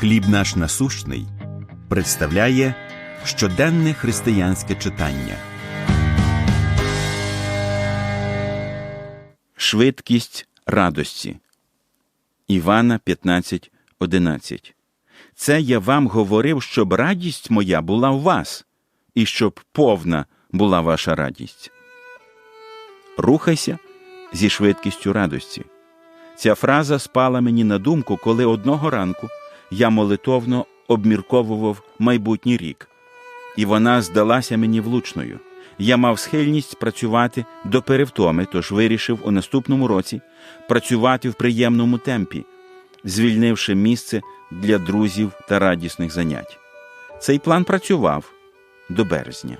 Хліб наш насущний представляє щоденне християнське читання. Швидкість радості. Івана 15.11. Це я вам говорив, щоб радість моя була у вас, і щоб повна була ваша радість. Рухайся зі швидкістю радості. Ця фраза спала мені на думку, коли одного ранку я молитовно обмірковував майбутній рік, і вона здалася мені влучною. Я мав схильність працювати до перевтоми, тож вирішив у наступному році працювати в приємному темпі, звільнивши місце для друзів та радісних занять. Цей план працював до березня.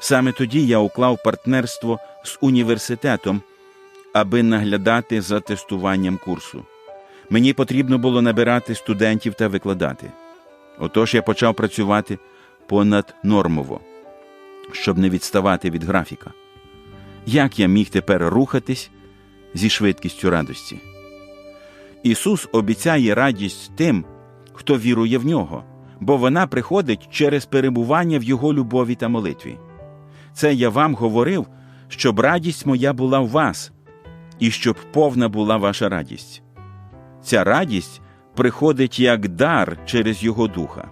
Саме тоді я уклав партнерство з університетом, аби наглядати за тестуванням курсу. Мені потрібно було набирати студентів та викладати. Отож я почав працювати понаднормово, щоб не відставати від графіка. Як я міг тепер рухатись зі швидкістю радості? Ісус обіцяє радість тим, хто вірує в нього, бо вона приходить через перебування в Його любові та молитві. Це я вам говорив, щоб радість моя була в вас, і щоб повна була ваша радість. Ця радість приходить як дар через Його духа.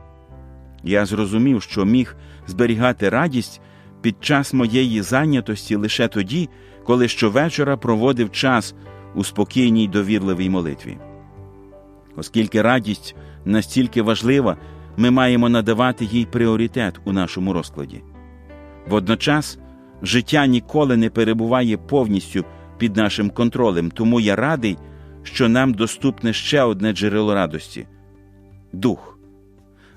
Я зрозумів, що міг зберігати радість під час моєї зайнятості лише тоді, коли щовечора проводив час у спокійній довірливій молитві. Оскільки радість настільки важлива, ми маємо надавати їй пріоритет у нашому розкладі. Водночас життя ніколи не перебуває повністю під нашим контролем, тому я радий, що нам доступне ще одне джерело радості дух.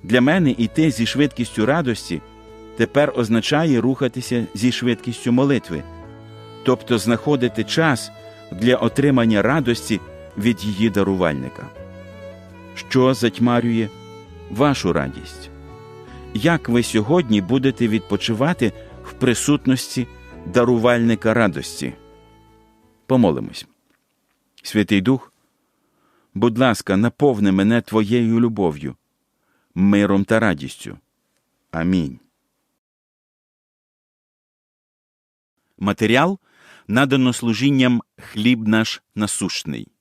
Для мене іти зі швидкістю радості тепер означає рухатися зі швидкістю молитви, тобто знаходити час для отримання радості від її дарувальника. Що затьмарює вашу радість? Як ви сьогодні будете відпочивати в присутності дарувальника радості? Помолимось. Святий Дух, будь ласка, наповни мене Твоєю любов'ю, миром та радістю. Амінь. Матеріал надано служінням хліб наш насущний.